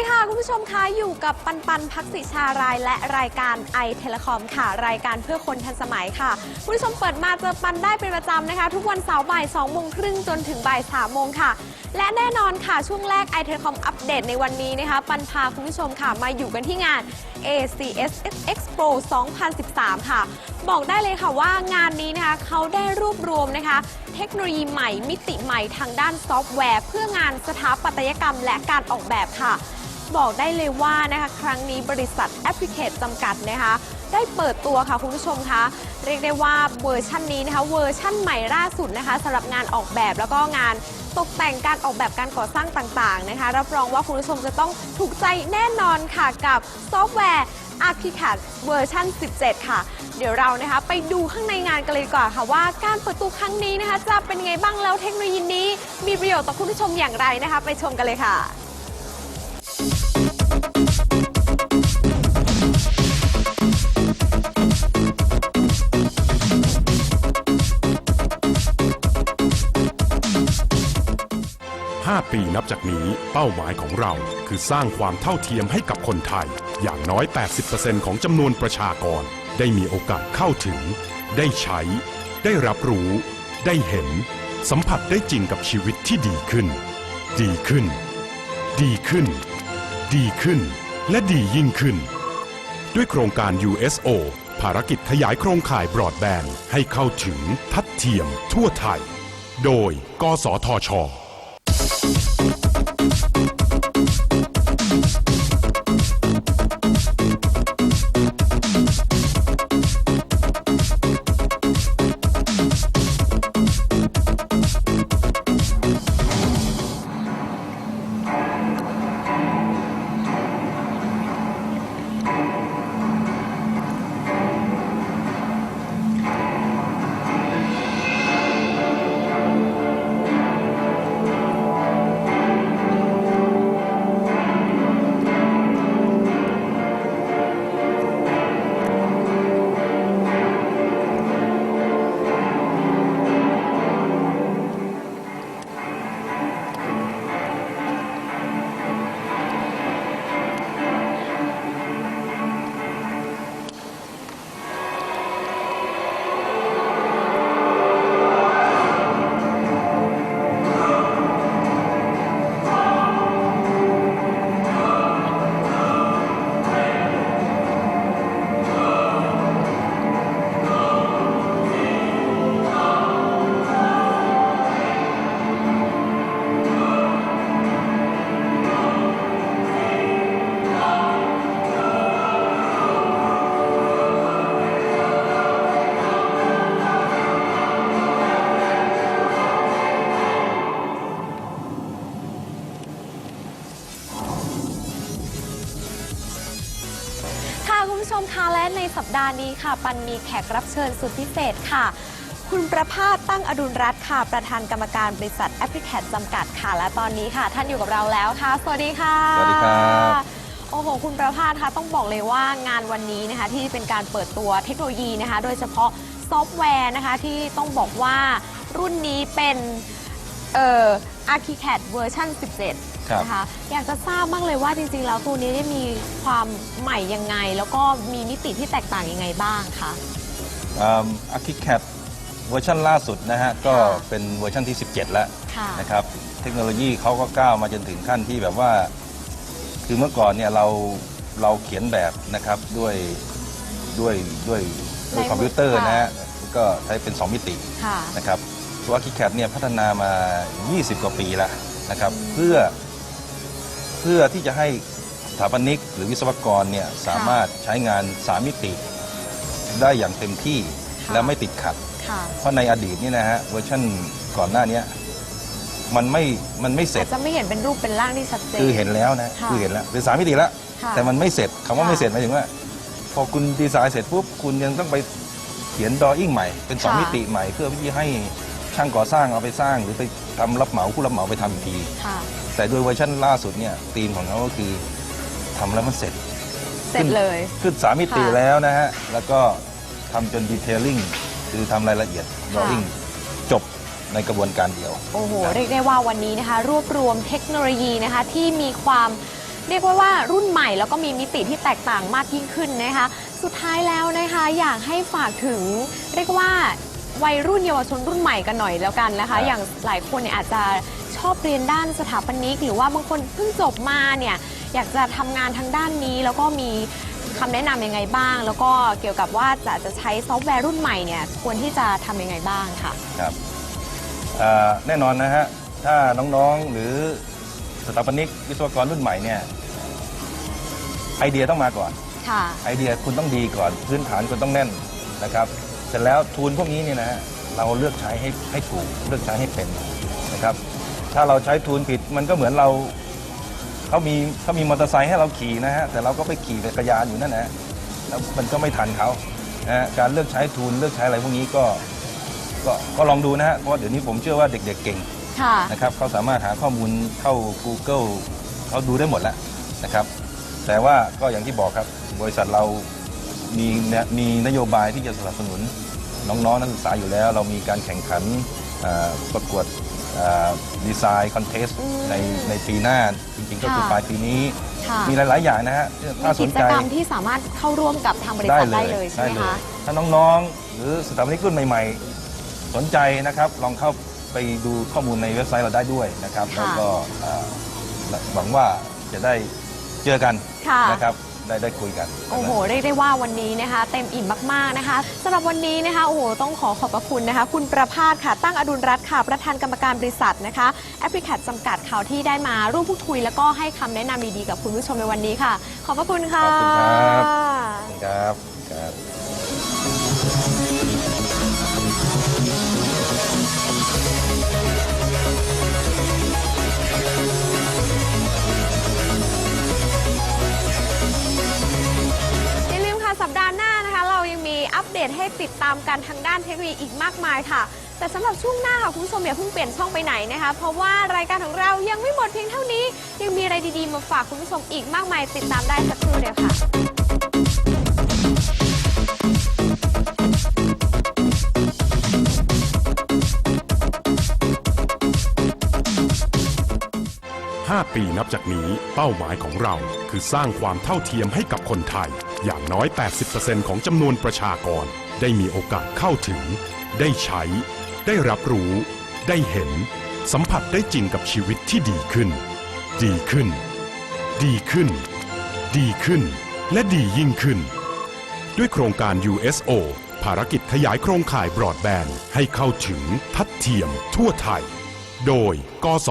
ดีค่ะ คุณผู้ชมคะอยู่กับปันปันพักศิชารายและรายการไอเทเลคอมค่ะ รายการเพื่อคนทันสมัยค่ะคุณผู้ชมเปิดมาเจอปันได้เป็นประจำนะคะ ทุกวันเสาร์บ่าย2โมงครึ่งจนถึงบ่าย3โมงค่ะ และแน่นอนค่ะช่วงแรกไอเทเลคอมอัปเดตในวันนี้นะคะ ปันพาคุณผู้ชมค่ะมาอยู่กันที่งาน ACS Expo 2013 ค่ะ บอกได้เลยค่ะว่างานนี้นะคะเขาได้รวบรวมนะคะ เทคโนโลยีใหม่มิติใหม่ทางด้านซอฟต์แวร์ เพื่องานสถาปัตยกรรมและการออกแบบค่ะ บอกได้เลยว่านะคะครั้งนี้บริษัทแอปพลิเคชจำกัดนะคะ ได้เปิดตัวค่ะคุณผู้ชมคะเรียกได้ว่าเวอร์ชันนี้นะคะเวอร์ชั่นใหม่ล่าสุดนะคะสำหรับงานออกแบบแล้วก็งานตกแต่งการออกแบบการก่อสร้างต่างๆนะคะ รับรองว่าคุณผู้ชมจะต้องถูกใจแน่นอนค่ะกับซอฟต์แวร์ ArchiCAD เวอร์ชัน17 ค่ะ เดี๋ยวเรานะคะไปดูข้างในงานกันเลยดีกว่าค่ะว่าการเปิดตัวครั้งนี้นะคะ จะเป็นยังไงบ้างแล้วเทคโนโลยีนี้ มีประโยชน์ต่อคุณผู้ชมอย่างไรนะคะ ไปชมกันเลยค่ะ 5 ปีนับจากนี้เป้าหมายของเราคือสร้างความเท่าเทียมให้กับคนไทย อย่างน้อย 80%ของจำนวนประชากร ได้มีโอกาสเข้าถึง ได้ใช้ ได้รับรู้ ได้เห็น สัมผัสได้จริงกับชีวิตที่ดีขึ้น ดีขึ้น ดีขึ้น ดีขึ้น และดียิ่งขึ้น ด้วยโครงการ USO ภารกิจขยายโครงข่ายบรอดแบนด์ให้เข้าถึงทัดเทียมทั่วไทย โดย กสทช ผู้ชมคะและในสัปดาห์นี้ค่ะ ปันมีแขกรับเชิญสุดพิเศษค่ะ คุณประภาสตั้งอดุลรัตน์ค่ะ ประธานกรรมการบริษัทแอปพลิเคชจำกัดค่ะ และตอนนี้ค่ะ ท่านอยู่กับเราแล้วค่ะ สวัสดีค่ะ สวัสดีครับโอ้โห คุณประภาสคะต้องบอกเลยว่างานวันนี้นะคะที่เป็นการเปิดตัวเทคโนโลยีนะคะ โดยเฉพาะซอฟต์แวร์นะคะที่ต้องบอกว่ารุ่นนี้เป็นเอ่อ ArchiCAD เวอร์ชัน17 ครับนะคะอยากจะทราบบ้างเลยว่าจริงๆ แล้วตัวนี้ได้มีความใหม่ยังไง แล้วก็มีมิติที่แตกต่างยังไงบ้างคะ อาร์คิแคดเวอร์ชันล่าสุดนะฮะ ก็ค่ะเป็นเวอร์ชันที่ 17 แล้วค่ะนะครับเทคโนโลยีเขาก็ก้าวมาจนถึงขั้นที่แบบว่า คือเมื่อก่อนเนี่ยเราเราเขียนแบบนะครับด้วยด้วยด้วยด้วยในคอมพิวเตอร์ค่ะนะฮะก็ใช้เป็น 2 มิติ ค่ะ นะครับตัว ArchiCAD เนี่ยพัฒนามา 20 กว่าปีแล้วนะครับ เพื่อ เพื่อที่จะให้สถาปนิกหรือวิศวกรเนี่ยสามารถใช้งาน3มิติได้อย่างเต็มที่ค่ะและไม่ติดขัด ค่ะเพราะในอดีตเนี่ยนะฮะเวอร์ชันก่อนหน้าเนี้ยมันไม่มันไม่เสร็อาจจ จะไม่เห็นเป็นรูปเป็นร่างที่ชัดเจน คือเห็นแล้วนะค่ะคือเห็นแล้วเป็นสามมิติแล้วค่ะแต่มันไม่เสร็จคำว่าค่ะไม่เสร็จหมายถึงว่า พอคุณดีไซน์เสร็จปุ๊บคุณยังต้องไปเขียนดออิ่งใหม่ เป็นสองค่ะมิติใหม่ เพื่อที่ให้ ช่างก่อสร้างเอาไปสร้างหรือไปทำรับเหมาผู้รับเหมาไปทำอีกที ค่ะ แต่โดยเวอร์ชันล่าสุดเนี่ยธีมของเขาก็คือทำแล้วมันเสร็จ เสร็จเลย ขึ้นสามมิติค่ะแล้วนะฮะ แล้วก็ทำจนดีเทลลิ่งคือทำรายละเอียดดออิ่งจบในกระบวนการเดียว โอ้โหครับเรียกได้ว่าวันนี้นะคะ รวบรวมเทคโนโลยีนะคะ ที่มีความเรียกว่าว่ารุ่นใหม่แล้วก็มีมิติที่แตกต่างมากยิ่งขึ้นนะคะ สุดท้ายแล้วนะคะ อยากให้ฝากถึง เรียกว่า วัยรุ่นเยาวชนรุ่นใหม่กันหน่อยแล้วกันนะครัคะบอย่างหลายคนเนี่ยอาจจะชอบเรียนด้านสถาปนิก หรือว่าบางคนเพิ่งจบมาเนี่ยอยากจะทำงานทางด้านนี้ แล้วก็มีคำแนะนำยังไงบ้าง แล้วก็เกี่ยวกับว่าจะจะใช้ซอฟต์แวร์รุ่นใหม่เนี่ยควรที่จะทำยังไงบ้างค่ะ ครับเอ่อแน่นอนนะฮะ ถ้าน้องๆหรือสถาปนิกวิศวกรรุ่นใหม่เนี่ย ไอเดียต้องมาก่อน ค่ะ ไอเดียคุณต้องดีก่อน พื้นฐานคุณต้องแน่นนะครับ เสร็จแล้วทูลพวกนี้เนี่ยนะฮะเราเลือกใช้ให้ให้ถูกเลือกใช้ให้เป็นนะครับ ถ้าเราใช้ทูลผิดมันก็เหมือนเราเขามีเขามีมอเตอร์ไซค์ให้เราขี่นะฮะแต่เราก็ไปขี่จักรยานอยู่นั่นนะฮะแล้วมันก็ไม่ทันเขานะฮะการเลือกใช้ทูลเลือกใช้อะไรพวกนี้ก็ก็ก็ลองดูนะฮะเพราะว่าเดี๋ยวนี้ผมเชื่อว่าเด็กๆเก่ง ค่ะ นะครับเขาสามารถหาข้อมูลเข้า Google เขาดูได้หมดแล้วนะครับ แต่ว่าก็อย่างที่บอกครับ บริษัทเรา มีเนี่ยมีนโยบายที่จะสนับสนุนน้องๆนักศึกษาอยู่แล้ว เรามีการแข่งขันเอ่อประกวดดีไซน์คอนเทสอืมในในปีหน้า จริงๆ ก็คือค่ะ ปลายปีนี้ ค่ะมีหลายๆ อย่างนะฮะถ้าสมีนกิจใจกรรมที่สามารถเข้าร่วมกับทางบริษัทได้เลยใช่ไหมคะถ้าน้องๆ หรือสถาปนิกรุ่นใหม่ๆ สนใจนะครับ ลองเข้าไปดูข้อมูลในเว็บไซต์เราได้ด้วยนะครับค่ะแล้วก็เอ่อหวังว่าจะได้เจอกันค่ะ นะครับ ได้ได้คุยกัน โอ้โหเรียกได้ว่าวันนี้นะคะ เต็มอิ่มมากๆนะคะสำหรับวันนี้นะคะโอ้โหต้องขอขอบพระคุณนะคะ คุณประภาสค่ะตั้งอดุลรัตน์ค่ะ ประธานกรรมการบริษัทนะคะแอปพลิเคชจำกัดข่าวที่ได้มาร่วมพูดคุย แล้วก็ให้คำแนะนำดีๆกับคุณผู้ชมในวันนี้ค่ะ ขอบพระคุณค่ะขอบคุณครับครับครับ ให้ติดตามกันทางด้านเทคโนโลยีอีกมากมายค่ะ แต่สำหรับช่วงหน้าค่ะคุณผู้ชมอย่าเพิ่งเปลี่ยนช่องไปไหนนะคะ เพราะว่ารายการของเรายังไม่หมดเพียงเท่านี้ ยังมีอะไรดีๆมาฝากคุณผู้ชมอีกมากมาย ติดตามได้สักครู่เดียวค่ะ5 ปีนับจากนี้เป้าหมายของเราคือสร้างความเท่าเทียมให้กับคนไทย อย่างน้อย 80%ของจำนวนประชากร ได้มีโอกาสเข้าถึง ได้ใช้ ได้รับรู้ ได้เห็น สัมผัสได้จริงกับชีวิตที่ดีขึ้น ดีขึ้น ดีขึ้น ดีขึ้น และดียิ่งขึ้น ด้วยโครงการ USO ภารกิจขยายโครงข่ายบรอดแบนด์ให้เข้าถึงทัดเทียมทั่วไทย โดย กส